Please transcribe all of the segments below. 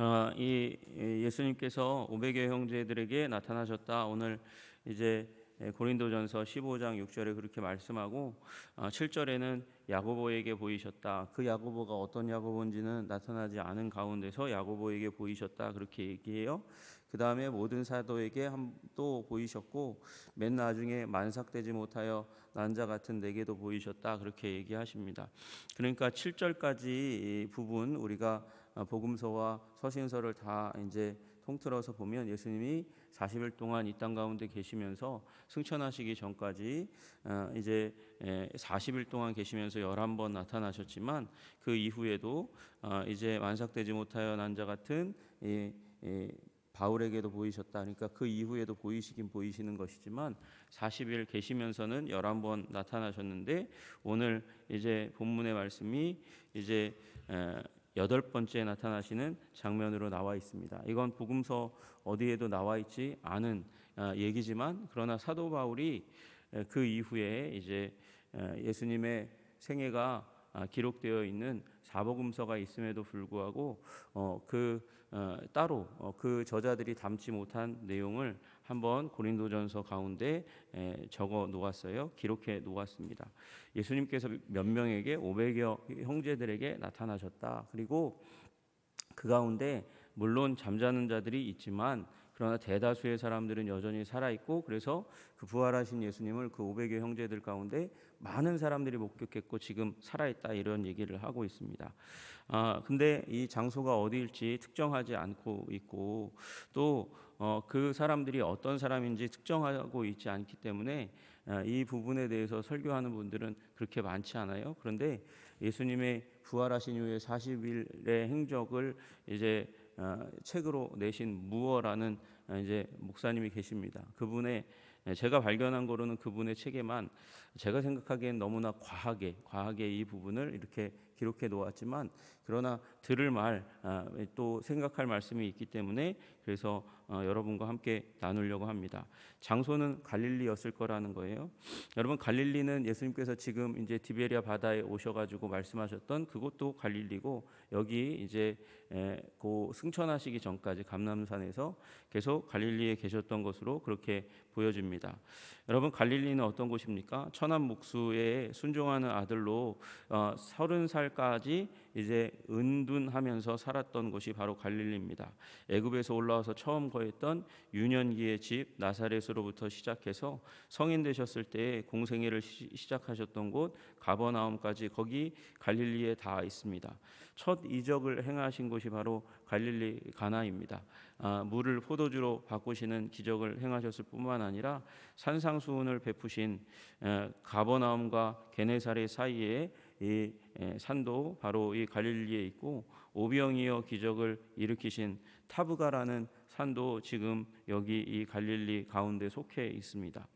어, 이이 예수님께서 500여 형제들에게 나타나셨다. 오늘 이제 예, 고린도전서 15장 6절에 그렇게 말씀하고 어, 7절에는 야고보에게 보이셨다. 그 야고보가 어떤 야고보인지는 나타나지 않은 가운데서 야고보에게 보이셨다. 그렇게 얘기해요. 그 다음에 모든 사도에게 한, 또 보이셨고 맨 나중에 만삭되지 못하여 난자 같은 내게도 보이셨다. 그렇게 얘기하십니다. 그러니까 7절까지 이 부분 우리가 어, 복음서와 서신서를 다 이제 통틀어서 보면 예수님이 40일 동안 이 땅 가운데 계시면서 승천하시기 전까지 어, 이제 40일 동안 계시면서 11번 나타나셨지만 그 이후에도 어, 이제 만삭되지 못하여 난 자 같은 바울에게도 보이셨다. 그러니까 그 이후에도 보이시긴 보이시는 것이지만 40일 계시면서는 11번 나타나셨는데 오늘 이제 본문의 말씀이 이제 여덟 번째 나타나시는 장면으로 나와 있습니다. 이건 복음서 어디에도 나와 있지 않은 어, 얘기지만 그러나 사도 바울이 그 이후에 이제 예수님의 생애가 아, 기록되어 있는 사복음서가 있음에도 불구하고 어, 그 어, 따로 어, 그 저자들이 담지 못한 내용을 한번 고린도전서 가운데 에, 적어 놓았어요. 기록해 놓았습니다. 예수님께서 몇 명에게 500여 형제들에게 나타나셨다. 그리고 그 가운데 물론 잠자는 자들이 있지만 그러나 대다수의 사람들은 여전히 살아 있고 그래서 그 부활하신 예수님을 그 500여 형제들 가운데 많은 사람들이 목격했고 지금 살아 있다 이런 얘기를 하고 있습니다. 아 근데 이 장소가 어디일지 특정하지 않고 있고 또그 어, 그 사람들이 어떤 사람인지 특정하고 있지 않기 때문에 아, 이 부분에 대해서 설교하는 분들은 그렇게 많지 않아요. 그런데 예수님의 부활하신 이후에 40일의 행적을 이제 어, 책으로 내신 무어라는 어, 이제 목사님이 계십니다. 그분의 제가 발견한 거로는 그분의 책에만 제가 생각하기엔 너무나 과하게 과하게 이 부분을 이렇게 기록해 놓았지만 그러나 들을 말또 아, 생각할 말씀이 있기 때문에 그래서 어, 여러분과 함께 나누려고 합니다. 장소는 갈릴리였을 거라는 거예요. 여러분 갈릴리는 예수님께서 지금 이제 디베리아 바다에 오셔가지고 말씀하셨던 그곳도 갈릴리고 여기 이제 고 승천하시기 전까지 감남산에서 계속 갈릴리에 계셨던 것으로 그렇게 보여집니다. 여러분 갈릴리는 어떤 곳입니까? 천한 목수의 순종하는 아들로 어, 서른 살 까지 이제 은둔하면서 살았던 곳이 바로 갈릴리입니다. 애굽에서 올라와서 처음 거했던 유년기의 집 나사렛으로부터 시작해서 성인 되셨을 때 공생애를 시, 시작하셨던 곳 가버나움까지 거기 갈릴리에 다 있습니다. 첫 이적을 행하신 곳이 바로 갈릴리 가나입니다. 아, 물을 포도주로 바꾸시는 기적을 행하셨을 뿐만 아니라 산상수훈을 베푸신 에, 가버나움과 게네사렛 사이에 이 산도 바로 이 갈릴리에 있고 오병이어 기적을 일으키신 타브가라는 산도 지금 여기 이 갈릴리 가운데 속해 있습니다.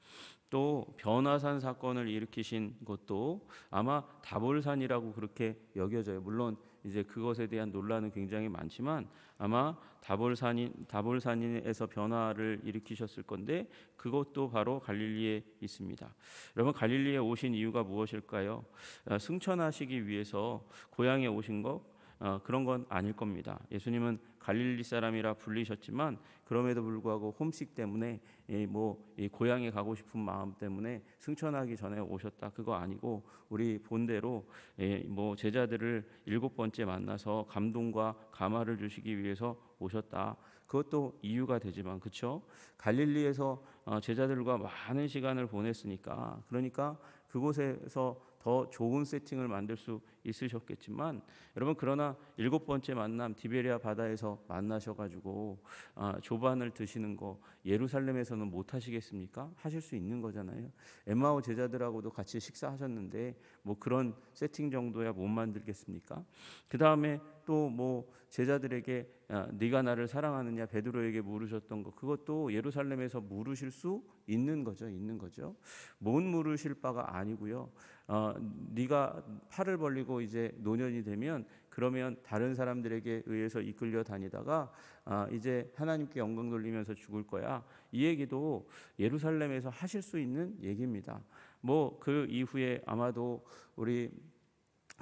또 변화산 사건을 일으키신 것도 아마 다볼산이라고 그렇게 여겨져요. 물론 이제 그것에 대한 논란은 굉장히 많지만 아마 다볼산이 다볼산에서 변화를 일으키셨을 건데 그것도 바로 갈릴리에 있습니다. 여러분 갈릴리에 오신 이유가 무엇일까요? 아, 승천하시기 위해서 고향에 오신 것 어, 그런 건 아닐 겁니다. 예수님은 갈릴리 사람이라 불리셨지만 그럼에도 불구하고 홈식 때문에 이 뭐 이 고향에 가고 싶은 마음 때문에 승천하기 전에 오셨다 그거 아니고 우리 본대로 뭐 제자들을 일곱 번째 만나서 감동과 감화를 주시기 위해서 오셨다. 그것도 이유가 되지만 그렇죠? 갈릴리에서 어, 제자들과 많은 시간을 보냈으니까 그러니까 그곳에서 더 좋은 세팅을 만들 수 있으셨겠지만 여러분 그러나 일곱 번째 만남 디베리아 바다에서 만나셔가지고 아, 조반을 드시는 거 예루살렘에서는 못 하시겠습니까? 하실 수 있는 거잖아요. 엠마오 제자들하고도 같이 식사하셨는데 뭐 그런 세팅 정도야 못 만들겠습니까? 그 다음에 또 뭐 제자들에게 아, 네가 나를 사랑하느냐 베드로에게 물으셨던 거 그것도 예루살렘에서 물으실 수 있는 거죠, 있는 거죠. 못 물으실 바가 아니고요. 어, 네가 팔을 벌리고 이제 노년이 되면 그러면 다른 사람들에게 의해서 이끌려 다니다가 아, 이제 하나님께 영광 돌리면서 죽을 거야. 이 얘기도 예루살렘에서 하실 수 있는 얘기입니다. 뭐 그 이후에 아마도 우리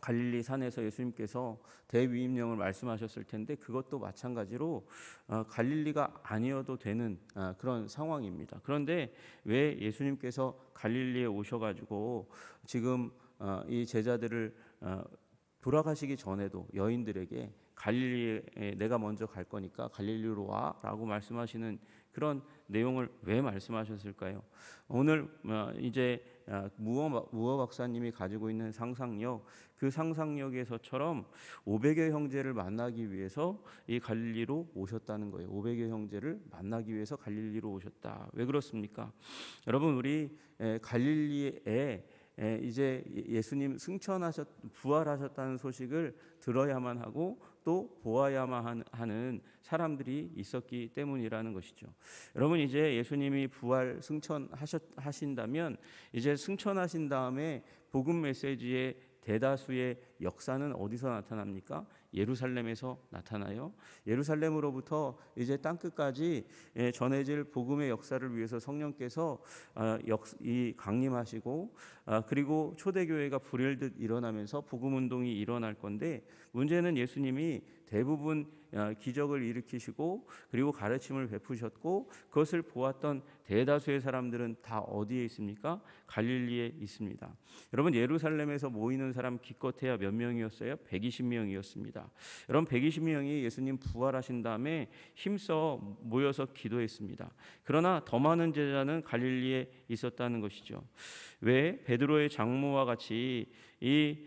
갈릴리 산에서 예수님께서 대위임령을 말씀하셨을 텐데 그것도 마찬가지로 어, 갈릴리가 아니어도 되는 아, 그런 상황입니다. 그런데 왜 예수님께서 갈릴리에 오셔가지고 지금 어, 이 제자들을 어, 돌아가시기 전에도 여인들에게 갈릴리에 내가 먼저 갈 거니까 갈릴리로 와라고 말씀하시는 그런 내용을 왜 말씀하셨을까요? 오늘 어, 이제 어, 무어 박사님이 가지고 있는 상상력 그 상상력에서처럼 500여 형제를 만나기 위해서 이 갈릴리로 오셨다는 거예요. 500여 형제를 만나기 위해서 갈릴리로 오셨다. 왜 그렇습니까? 여러분 우리 에, 갈릴리에 에, 이제 예수님 승천하셨 부활하셨다는 소식을 들어야만 하고 또 보아야만 하는 사람들이 있었기 때문이라는 것이죠. 여러분 이제 예수님이 부활 승천하신다면 이제 승천하신 다음에 복음 메시지의 대다수의 역사는 어디서 나타납니까? 예루살렘에서 나타나요. 예루살렘으로부터 이제 땅 끝까지 예, 전해질 복음의 역사를 위해서 성령께서 아, 이 강림하시고 아, 그리고 초대교회가 불일듯 일어나면서 복음 운동이 일어날 건데 문제는 예수님이 대부분 아, 기적을 일으키시고 그리고 가르침을 베푸셨고 그것을 보았던 대다수의 사람들은 다 어디에 있습니까? 갈릴리에 있습니다. 여러분 예루살렘에서 모이는 사람 기껏해야 몇 명이었어요? 120명이었습니다. 여러분 120명이 예수님 부활하신 다음에 힘써 모여서 기도했습니다. 그러나 더 많은 제자는 갈릴리에 있었다는 것이죠. 왜 베드로의 장모와 같이 이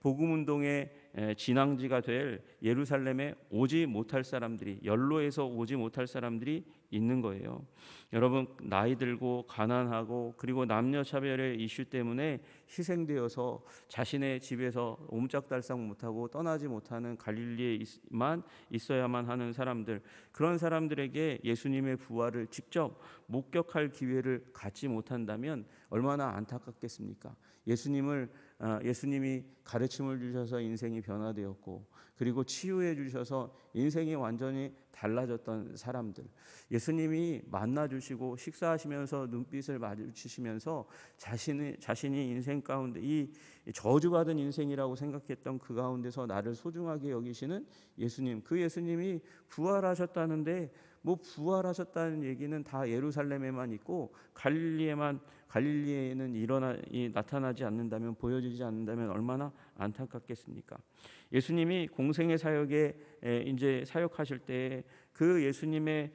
복음 운동의 진앙지가 될 예루살렘에 오지 못할 사람들이 연로에서 오지 못할 사람들이 있는 거예요. 여러분 나이 들고 가난하고 그리고 남녀 차별의 이슈 때문에 희생되어서 자신의 집에서 옴짝달싹 못하고 떠나지 못하는 갈릴리에만 있어야만 하는 사람들 그런 사람들에게 예수님의 부활을 직접 목격할 기회를 갖지 못한다면 얼마나 안타깝겠습니까? 예수님을 아, 예수님이 가르침을 주셔서 인생이 변화되었고 그리고 치유해 주셔서 인생이 완전히 달라졌던 사람들. 예수님이 만나 주시고 식사하시면서 눈빛을 마주치시면서 자신의 자신이 인생 가운데 이 저주받은 인생이라고 생각했던 그 가운데서 나를 소중하게 여기시는 예수님. 그 예수님이 부활하셨다는데 뭐 부활하셨다는 얘기는 다 예루살렘에만 있고 갈릴리에만 갈릴리에는 일어나 나타나지 않는다면 보여지지 않는다면 얼마나 안타깝겠습니까? 예수님이 공생의 사역에 이제 사역하실 때 그 예수님의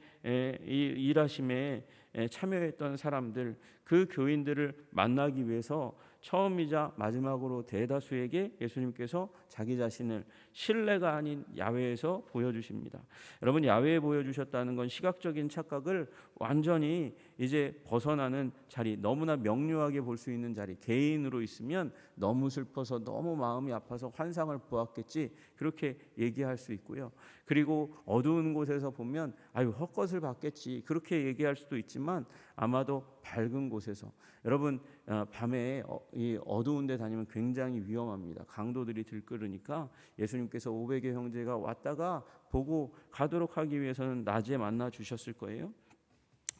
일하심에 참여했던 사람들 그 교인들을 만나기 위해서 처음이자 마지막으로 대다수에게 예수님께서 자기 자신을 신뢰가 아닌 야외에서 보여주십니다. 여러분 야외에 보여주셨다는 건 시각적인 착각을 완전히 이제 벗어나는 자리, 너무나 명료하게 볼 수 있는 자리. 개인으로 있으면 너무 슬퍼서 너무 마음이 아파서 환상을 보았겠지 그렇게 얘기할 수 있고요. 그리고 어두운 곳에서 보면 아유 헛것을 봤겠지 그렇게 얘기할 수도 있지만 아마도 밝은 곳에서 여러분 어, 밤에 어, 이 어두운 데 다니면 굉장히 위험합니다. 강도들이 들끓으니까 예수님께서 500의 형제가 왔다가 보고 가도록 하기 위해서는 낮에 만나 주셨을 거예요.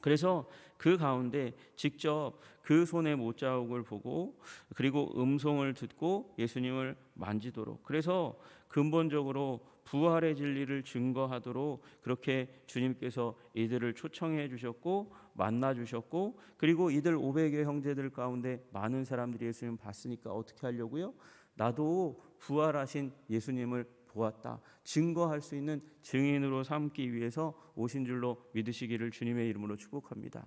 그래서 그 가운데 직접 그 손의 못자국을 보고 그리고 음성을 듣고 예수님을 만지도록 그래서 근본적으로 부활의 진리를 증거하도록 그렇게 주님께서 이들을 초청해 주셨고 만나 주셨고 그리고 이들 500의 형제들 가운데 많은 사람들이 예수님 봤으니까 어떻게 하려고요? 나도 부활하신 예수님을 보았다. 증거할 수 있는 증인으로 삼기 위해서 오신 줄로 믿으시기를 주님의 이름으로 축복합니다.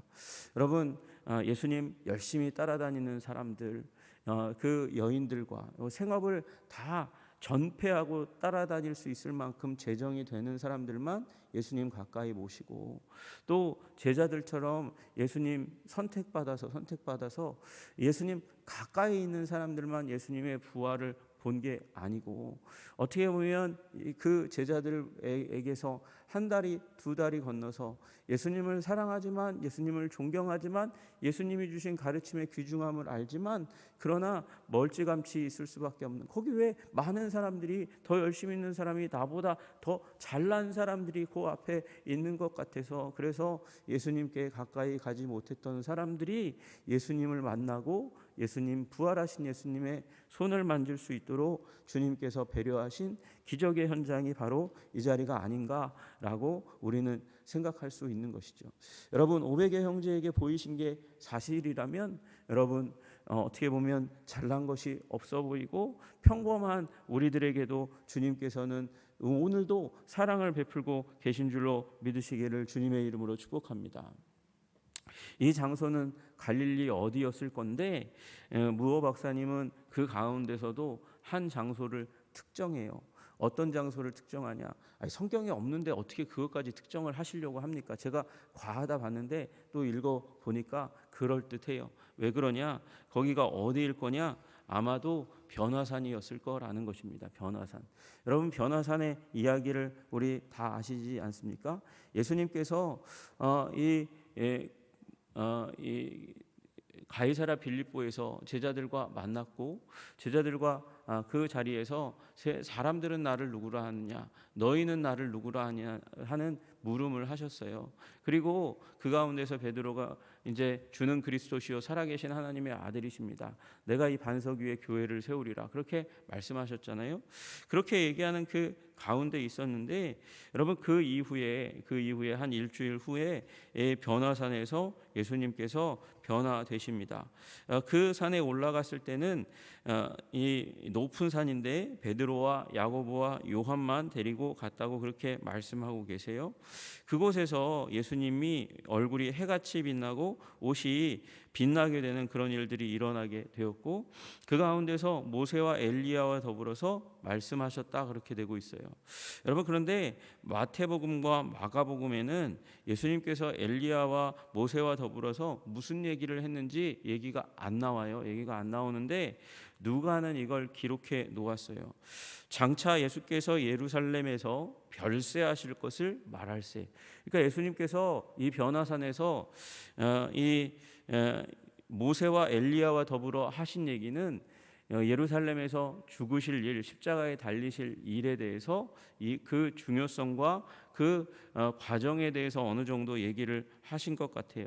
여러분, 아, 예수님 열심히 따라다니는 사람들, 어, 그 여인들과 생업을 다 전폐하고 따라다닐 수 있을 만큼 재정이 되는 사람들만 예수님 가까이 모시고 또 제자들처럼 예수님 선택받아서 선택받아서 예수님 가까이 있는 사람들만 예수님의 부활을 본 게 아니고 어떻게 보면 그 제자들에게서 한 달이 두 달이 건너서 예수님을 사랑하지만 예수님을 존경하지만 예수님이 주신 가르침의 귀중함을 알지만 그러나 멀찌감치 있을 수밖에 없는 거기 왜 많은 사람들이 더 열심히 있는 사람이 나보다 더 잘난 사람들이 그 앞에 있는 것 같아서 그래서 예수님께 가까이 가지 못했던 사람들이 예수님을 만나고 예수님 부활하신 예수님의 손을 만질 수 있도록 주님께서 배려하신 기적의 현장이 바로 이 자리가 아닌가 라고 우리는 생각할 수 있는 것이죠. 여러분 500의 형제에게 보이신 게 사실이라면 여러분 어, 어떻게 보면 잘난 것이 없어 보이고 평범한 우리들에게도 주님께서는 오늘도 사랑을 베풀고 계신 줄로 믿으시기를 주님의 이름으로 축복합니다. 이 장소는 갈릴리 어디였을 건데 무호 박사님은 그 가운데서도 한 장소를 특정해요. 어떤 장소를 특정하냐? 아니, 성경에 없는데 어떻게 그것까지 특정을 하시려고 합니까? 제가 과하다 봤는데 또 읽어 보니까 그럴 듯해요. 왜 그러냐? 거기가 어디일 거냐? 아마도 변화산이었을 거라는 것입니다. 변화산. 여러분 변화산의 이야기를 우리 다 아시지 않습니까? 예수님께서 어, 이, 예, 어, 이 가이사라 빌립보에서 제자들과 만났고 제자들과 아, 그 자리에서 사람들은 나를 누구라 하느냐 너희는 나를 누구라 하냐 하는 물음을 하셨어요. 그리고 그 가운데서 베드로가 이제 주는 그리스도시요 살아계신 하나님의 아들이십니다. 내가 이 반석 위에 교회를 세우리라 그렇게 말씀하셨잖아요. 그렇게 얘기하는 그 가운데 있었는데 여러분 그 이후에 그 이후에 한 일주일 후에 변화산에서 예수님께서 변화되십니다. 어, 그 산에 올라갔을 때는 어, 이 높은 산인데 베드로와 야고보와 요한만 데리고 갔다고 그렇게 말씀하고 계세요. 그곳에서 예수님이 얼굴이 해같이 빛나고 옷이 빛나게 되는 그런 일들이 일어나게 되었고 그 가운데서 모세와 엘리야와 더불어서 말씀하셨다 그렇게 되고 있어요. 여러분 그런데 마태복음과 마가복음에는 예수님께서 엘리야와 모세와 더불어서 무슨 얘기를 했는지 얘기가 안 나와요. 얘기가 안 나오는데 누가는 이걸 기록해 놓았어요. 장차 예수께서 예루살렘에서 별세하실 것을 말할세. 그러니까 예수님께서 이 변화산에서 어, 이 어, 모세와 엘리야와 더불어 하신 얘기는 어, 예루살렘에서 죽으실 일, 십자가에 달리실 일에 대해서 이 그 중요성과 그 어, 과정에 대해서 어느 정도 얘기를 하신 것 같아요.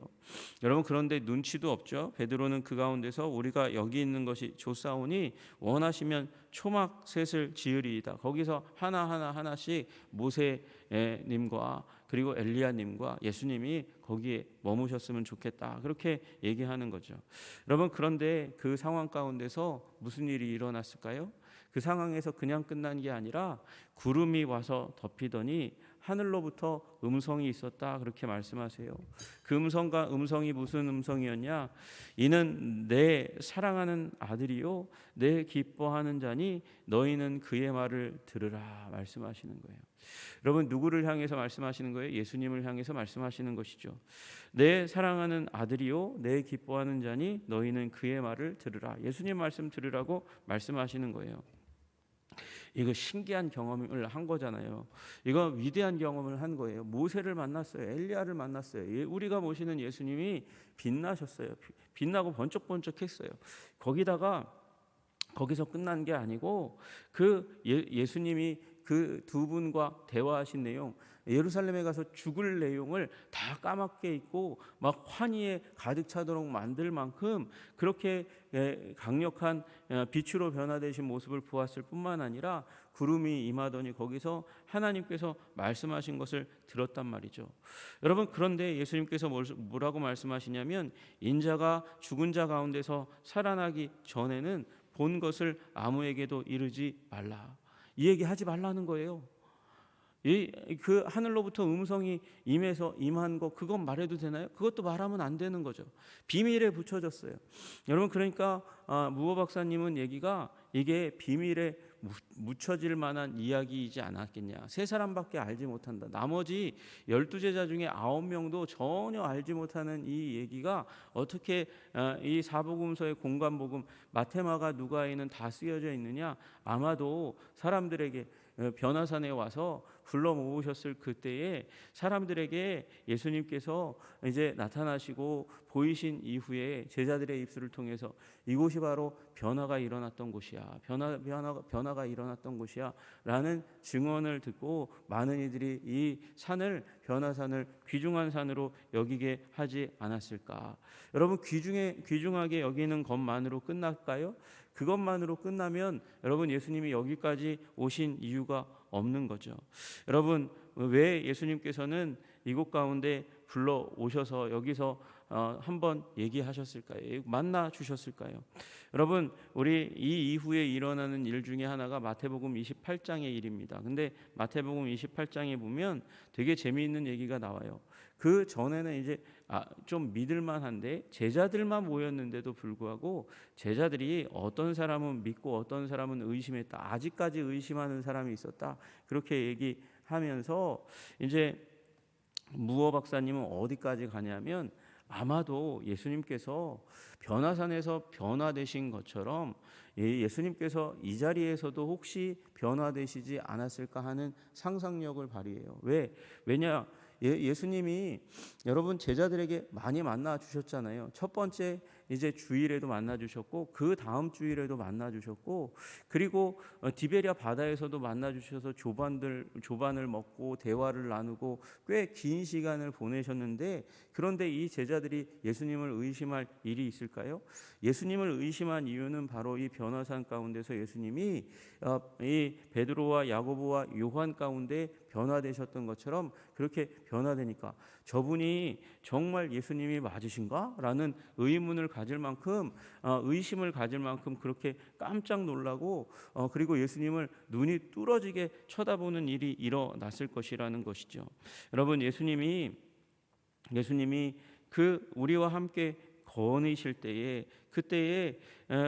여러분 그런데 눈치도 없죠. 베드로는 그 가운데서 우리가 여기 있는 것이 좋사오니 원하시면 초막 셋을 지으리이다. 거기서 하나 하나 하나씩 모세님과 그리고 엘리야님과 예수님이 거기에 머무셨으면 좋겠다. 그렇게 얘기하는 거죠. 여러분 그런데 그 상황 가운데서 무슨 일이 일어났을까요? 그 상황에서 그냥 끝난 게 아니라 구름이 와서 덮이더니 하늘로부터 음성이 있었다 그렇게 말씀하세요. 그 음성과 음성이 무슨 음성이었냐? 이는 내 사랑하는 아들이요 내 기뻐하는 자니 너희는 그의 말을 들으라 말씀하시는 거예요. 여러분 누구를 향해서 말씀하시는 거예요? 예수님을 향해서 말씀하시는 것이죠. 내 사랑하는 아들이요 내 기뻐하는 자니 너희는 그의 말을 들으라. 예수님 말씀 들으라고 말씀하시는 거예요. 이거 신기한 경험을 한 거잖아요. 이거 위대한 경험을 한 거예요. 모세를 만났어요. 엘리야를 만났어요. 예, 우리가 모시는 예수님이 빛나셨어요. 빛나고 번쩍번쩍했어요. 거기다가 거기서 끝난 게 아니고 그 예, 수님이 그 두 분과 대화하신 내용 예루살렘에 가서 죽을 내용을 다 까맣게 잊고 막 환희에 가득 차도록 만들 만큼 그렇게 강력한 빛으로 변화되신 모습을 보았을 뿐만 아니라 구름이 임하더니 거기서 하나님께서 말씀하신 것을 들었단 말이죠. 여러분 그런데 예수님께서 뭐라고 말씀하시냐면 인자가 죽은 자 가운데서 살아나기 전에는 본 것을 아무에게도 이르지 말라. 이 얘기 하지 말라는 거예요. 이그 하늘로부터 음성이 임해서 임한 거 그건 말해도 되나요? 그것도 말하면 안 되는 거죠. 비밀에 붙여졌어요. 여러분 그러니까 아, 무호 박사님은 얘기가 이게 비밀에 묻혀질 만한 이야기이지 않았겠냐. 세 사람밖에 알지 못한다. 나머지 열두 제자 중에 아홉 명도 전혀 알지 못하는 이 얘기가 어떻게 아, 이 사복음서의 공간복음 마테마가 누가에는 다 쓰여져 있느냐? 아마도 사람들에게 어, 변화산에 와서 불러 모으셨을 그때에 사람들에게 예수님께서 이제 나타나시고 보이신 이후에 제자들의 입술을 통해서 이곳이 바로 변화가 일어났던 곳이야. 변화 변화 변화가 일어났던 곳이야 라는 증언을 듣고 많은 이들이 이 산을 변화산을 귀중한 산으로 여기게 하지 않았을까? 여러분 귀중에 귀중하게 여기는 것만으로 끝날까요? 그것만으로 끝나면 여러분 예수님이 여기까지 오신 이유가 없는 거죠. 여러분 왜 예수님께서는 이곳 가운데 불러 오셔서 여기서 어, 한번 얘기하셨을까요? 만나 주셨을까요? 여러분 우리 이 이후에 일어나는 일 중에 하나가 마태복음 28장의 일입니다. 근데 마태복음 28장에 보면 되게 재미있는 얘기가 나와요. 그 전에는 이제 아, 좀 믿을만한데 제자들만 모였는데도 불구하고 제자들이 어떤 사람은 믿고 어떤 사람은 의심했다. 아직까지 의심하는 사람이 있었다. 그렇게 얘기하면서 이제 무어 박사님은 어디까지 가냐면 아마도 예수님께서 변화산에서 변화되신 것처럼 예, 예수님께서 이 자리에서도 혹시 변화되시지 않았을까 하는 상상력을 발휘해요. 왜? 왜냐? 예, 예수님이 여러분 제자들에게 많이 만나 주셨잖아요. 첫 번째 이제 주일에도 만나 주셨고 그 다음 주일에도 만나 주셨고 그리고 어, 디베리아 바다에서도 만나 주셔서 조반들 조반을 먹고 대화를 나누고 꽤 긴 시간을 보내셨는데 그런데 이 제자들이 예수님을 의심할 일이 있을까요? 예수님을 의심한 이유는 바로 이 변화산 가운데서 예수님이 어, 이 베드로와 야고보와 요한 가운데 변화되셨던 것처럼 그렇게 변화되니까 저분이 정말 예수님이 맞으신가 라는 의문을 가질 만큼 어, 의심을 가질 만큼 그렇게 깜짝 놀라고 어, 그리고 예수님을 눈이 뚫어지게 쳐다보는 일이 일어났을 것이라는 것이죠. 여러분 예수님이 예수님이 그 우리와 함께 거니실 때에 그때에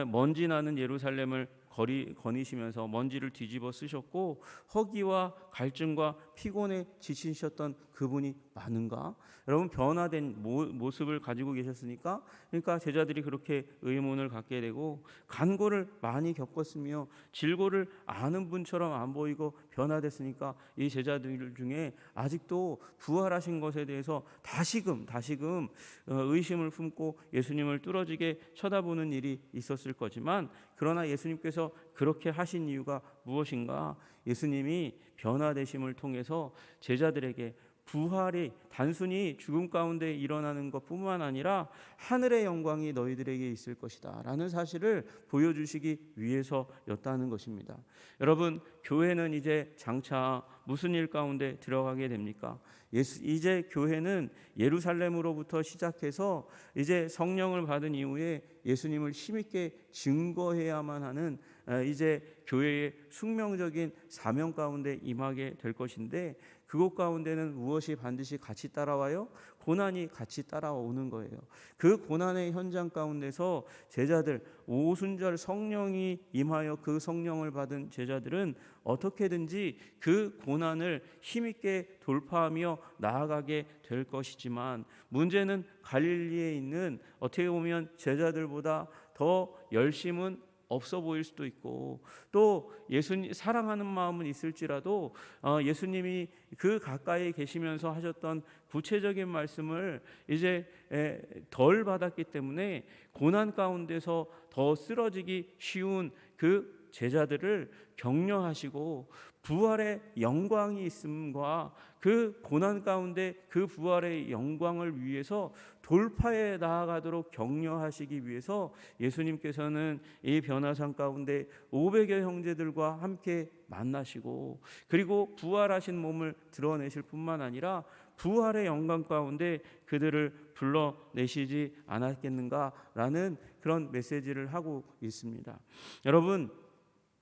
먼지 나는 예루살렘을 거리 거니시면서 먼지를 뒤집어 쓰셨고 허기와 갈증과 피곤에 지치셨던 그분이 많은가? 여러분 변화된 모, 습을 가지고 계셨으니까 그러니까 제자들이 그렇게 의문을 갖게 되고 간고를 많이 겪었으며 질고를 아는 분처럼 안 보이고 변화됐으니까 이 제자들 중에 아직도 부활하신 것에 대해서 다시금 다시금 어, 의심을 품고 예수님을 뚫어지게 쳐다보는 일이 있었을 거지만 그러나 예수님께서 그렇게 하신 이유가 무엇인가? 예수님이 변화되심을 통해서 제자들에게 부활이 단순히 죽음 가운데 일어나는 것뿐만 아니라 하늘의 영광이 너희들에게 있을 것이다라는 사실을 보여주시기 위해서였다는 것입니다. 여러분 교회는 이제 장차 무슨 일 가운데 들어가게 됩니까? 예수, 이제 교회는 예루살렘으로부터 시작해서 이제 성령을 받은 이후에 예수님을 힘있게 증거해야만 하는 이제 교회의 숙명적인 사명 가운데 임하게 될 것인데 그곳 가운데는 무엇이 반드시 같이 따라와요? 고난이 같이 따라오는 거예요. 그 고난의 현장 가운데서 제자들 오순절 성령이 임하여 그 성령을 받은 제자들은 어떻게든지 그 고난을 힘있게 돌파하며 나아가게 될 것이지만 문제는 갈릴리에 있는 어떻게 보면 제자들보다 더 열심은 없어 보일 수도 있고 또 예수님 사랑하는 마음은 있을지라도 어, 예수님이 그 가까이 계시면서 하셨던 구체적인 말씀을 이제 에, 덜 받았기 때문에 고난 가운데서 더 쓰러지기 쉬운 그 제자들을 격려하시고 부활의 영광이 있음과 그 고난 가운데 그 부활의 영광을 위해서 돌파해 나아가도록 격려하시기 위해서 예수님께서는 이 변화산 가운데 500여 형제들과 함께 만나시고 그리고 부활하신 몸을 드러내실 뿐만 아니라 부활의 영광 가운데 그들을 불러내시지 않았겠는가라는 그런 메시지를 하고 있습니다. 여러분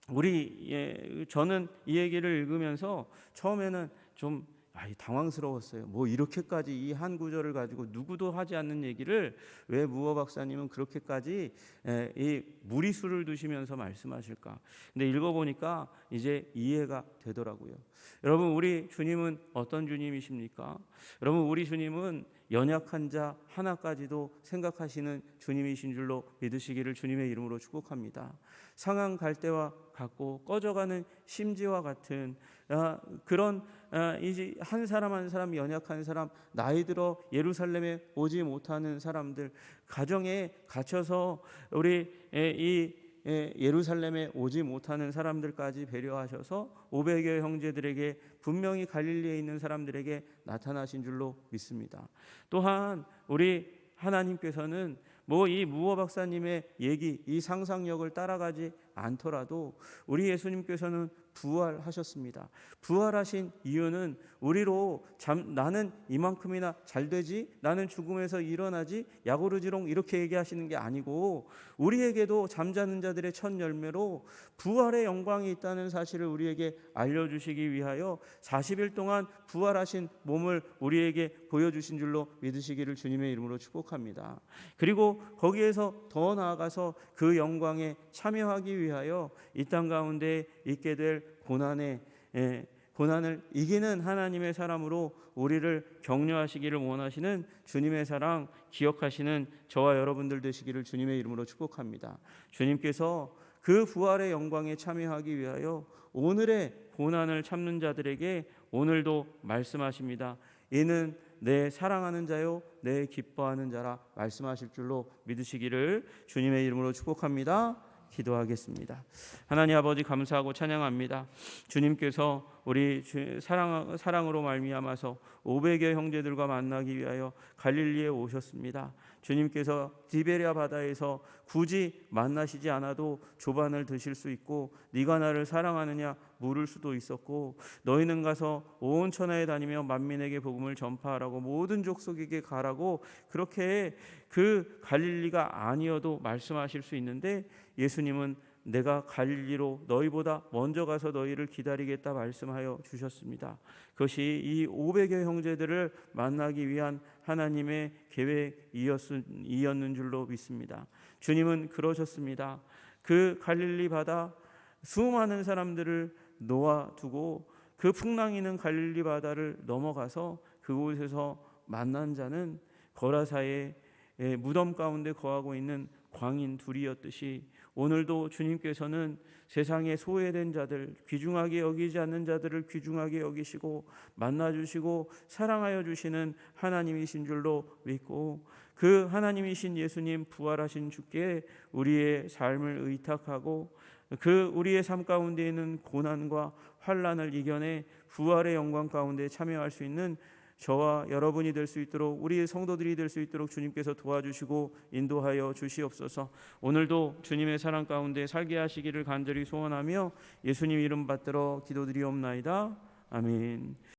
우리 예, 저는 이 얘기를 읽으면서 처음에는 좀 아, 당황스러웠어요. 뭐 이렇게까지 이 한 구절을 가지고 누구도 하지 않는 얘기를 왜 무어 박사님은 그렇게까지 에, 이 무리수를 두시면서 말씀하실까? 근데 읽어 보니까 이제 이해가 되더라고요. 여러분 우리 주님은 어떤 주님이십니까? 여러분 우리 주님은 연약한 자 하나까지도 생각하시는 주님이신 줄로 믿으시기를 주님의 이름으로 축복합니다. 상한 갈대와 같고 꺼져가는 심지와 같은 아, 그런 아, 이제 한 사람 한 사람 연약한 사람 나이 들어 예루살렘에 오지 못하는 사람들 가정에 갇혀서 우리 에, 이 에, 예루살렘에 오지 못하는 사람들까지 배려하셔서 500여 형제들에게 분명히 갈릴리에 있는 사람들에게 나타나신 줄로 믿습니다. 또한 우리 하나님께서는 뭐 이 무호 박사님의 얘기, 이 상상력을 따라가지 않더라도 우리 예수님께서는 부활하셨습니다. 부활하신 이유는 우리로 잠, 나는 이만큼이나 잘 되지, 나는 죽음에서 일어나지, 야고르지롱 이렇게 얘기하시는 게 아니고 우리에게도 잠자는 자들의 첫 열매로 부활의 영광이 있다는 사실을 우리에게 알려주시기 위하여 40일 동안 부활하신 몸을 우리에게 보여주신 줄로 믿으시기를 주님의 이름으로 축복합니다. 그리고 거기에서 더 나아가서 그 영광에 참여하기 위하여 이 땅 가운데 있게 될 고난의 예, 고난을 이기는 하나님의 사람으로 우리를 격려하시기를 원하시는 주님의 사랑 기억하시는 저와 여러분들 되시기를 주님의 이름으로 축복합니다. 주님께서 그 부활의 영광에 참여하기 위하여 오늘의 고난을 참는 자들에게 오늘도 말씀하십니다. 이는 내 사랑하는 자요 내 기뻐하는 자라 말씀하실 줄로 믿으시기를 주님의 이름으로 축복합니다. 기도하겠습니다. 하나님 아버지 감사하고 찬양합니다. 주님께서 우리 주- 사랑 사랑으로 말미암아서 500여 형제들과 만나기 위하여 갈릴리에 오셨습니다. 주님께서 디베리아 바다에서 굳이 만나시지 않아도 조반을 드실 수 있고 네가 나를 사랑하느냐 물을 수도 있었고 너희는 가서 온 천하에 다니며 만민에게 복음을 전파하라고 모든 족속에게 가라고 그렇게 그 갈릴리가 아니어도 말씀하실 수 있는데 예수님은 내가 갈릴리로 너희보다 먼저 가서 너희를 기다리겠다 말씀하여 주셨습니다. 그것이 이 500여 형제들을 만나기 위한 하나님의 계획이었는 줄로 믿습니다. 주님은 그러셨습니다. 그 갈릴리 바다 수많은 사람들을 놓아두고 그 풍랑이는 갈릴리 바다를 넘어가서 그곳에서 만난 자는 거라사의 예, 무덤 가운데 거하고 있는 광인 둘이었듯이 오늘도 주님께서는 세상에 소외된 자들, 귀중하게 여기지 않는 자들을 귀중하게 여기시고 만나 주시고 사랑하여 주시는 하나님이신 줄로 믿고 그 하나님이신 예수님 부활하신 주께 우리의 삶을 의탁하고 그 우리의 삶 가운데 있는 고난과 환란을 이겨내 부활의 영광 가운데 참여할 수 있는 저와 여러분이 될 수 있도록 우리의 성도들이 될 수 있도록 주님께서 도와주시고 인도하여 주시옵소서. 오늘도 주님의 사랑 가운데 살게 하시기를 간절히 소원하며 예수님 이름 받들어 기도드리옵나이다. 아멘.